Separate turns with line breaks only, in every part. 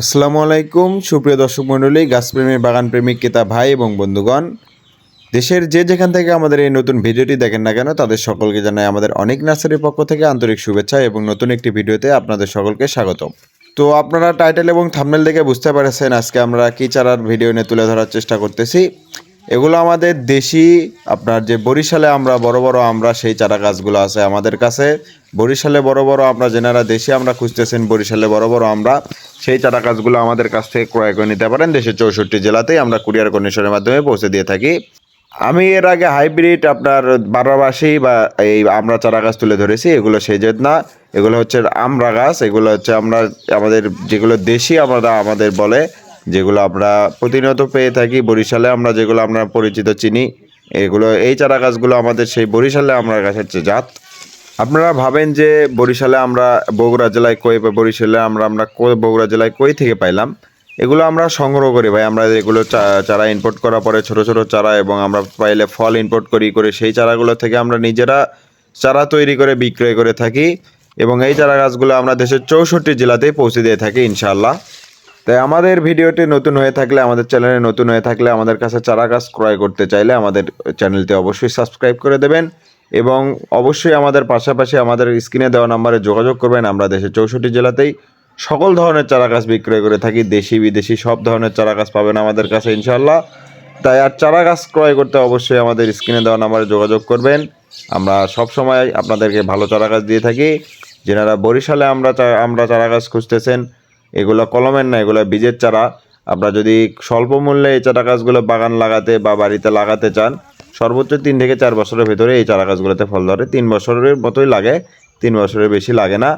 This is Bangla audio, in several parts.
আসসালামু আলাইকুম, সুপ্রিয় দর্শক মণ্ডলী, গাছপ্রেমী বাগান প্রেমিক কেতা ভাই এবং বন্ধুগণ। দেশের যে যেখান থেকে আমাদের এই নতুন ভিডিওটি দেখেন না কেন, তাদের সকলকে জানাই আমাদের অনেক নার্সারির পক্ষ থেকে আন্তরিক শুভেচ্ছা এবং নতুন একটি ভিডিওতে আপনাদের সকলকে স্বাগতম। তো আপনারা টাইটেল এবং থামনেল দেখে বুঝতে পারছেন আজকে আমরা কী চারার ভিডিও নিয়ে তুলে ধরার চেষ্টা করতেছি। এগুলো আমাদের দেশি, আপনার যে বরিশালে আমরা বড় বড় আমরা সেই চারা গাছগুলো আছে আমাদের কাছে। বরিশালে বড় বড় আমরা যেনারা দেশি আমরা খুঁজতেছেন, বরিশালে বড় বড় আমরা সেই চারা গাছগুলো আমাদের কাছ থেকে ক্রয় করে নিতে পারেন। দেশের চৌষট্টি জেলাতেই আমরা কুরিয়ার কন্ডিশনের মাধ্যমে পৌঁছে দিয়ে থাকি। আমি এর আগে হাইব্রিড আপনার বারোবাসী বা এই আমরা চারা গাছ তুলে ধরেছি, এগুলো সেজেদ না এগুলো হচ্ছে আমরা গাছ, এগুলো হচ্ছে আমরা, আমাদের যেগুলো দেশি আমরা আমাদের বলে যেগুলো আমরা প্রতিনিয়ত পেয়ে থাকি, বরিশালে আমরা যেগুলো আমরা পরিচিত চিনি, এগুলো, এই চারা গাছগুলো আমাদের সেই বরিশালে আমরা গাছের যে জাত। আপনারা ভাবেন যে বরিশালে আমরা বগুড়া জেলায় কই বরিশালে আমরা আমরা বগুড়া জেলায় কই থেকে পাইলাম? এগুলো আমরা সংগ্রহ করি ভাই, আমরা এগুলো চারা ইম্পোর্ট করার পরে ছোট ছোট চারা এবং আমরা পাইলে ফল ইম্পোর্ট করি, করে সেই চারাগুলো থেকে আমরা নিজেরা চারা তৈরি করে, বিক্রয় করে থাকি এবং এই চারা গাছগুলো আমরা দেশের চৌষট্টি জেলাতেই পৌঁছে দিয়ে থাকি ইনশাআল্লাহ। তাই আমাদের ভিডিওটি নতুন হয়ে থাকলে, আমাদের চ্যানেলে নতুন হয়ে থাকলে আমাদের কাছে চারা গাছ ক্রয় করতে চাইলে আমাদের চ্যানেলটি অবশ্যই সাবস্ক্রাইব করে দেবেন এবং অবশ্যই আমাদের পাশাপাশি আমাদের স্ক্রিনে দেওয়া নাম্বারে যোগাযোগ করবেন। আমরা দেশের চৌষট্টি জেলাতেই সকল ধরনের চারা গাছ বিক্রয় করে থাকি। দেশি, বিদেশি সব ধরনের চারা গাছ পাবেন আমাদের কাছে ইনশাল্লাহ তাই আর চারা গাছ ক্রয় করতে অবশ্যই আমাদের স্ক্রিনে দেওয়া নাম্বারে যোগাযোগ করবেন। আমরা সব সময় আপনাদেরকে ভালো চারা গাছ দিয়ে থাকি। যেনারা বরিশালে আমরা আমরা চারা গাছ খুঁজতেছেন এগুলো কলমের না, এগুলো বীজের চারা। আপনারা যদি স্বল্প মূল্যে এই চারা গাছগুলো বাগান লাগাতে বা বাড়িতে লাগাতে চান, সর্বোচ্চ তিন থেকে চার বছরের ভেতরে এই চারা গাছগুলোতে ফল ধরে তিন বছরের মতোই লাগে, তিন বছরের বেশি লাগে না।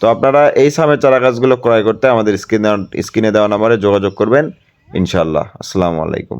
তো আপনারা এই সামের চারা গাছগুলো ক্রয় করতে আমাদের স্ক্রিনে স্ক্রিনে দেওয়া নাম্বারে যোগাযোগ করবেন। ইনশাল্লাহ আসসালামু আলাইকুম।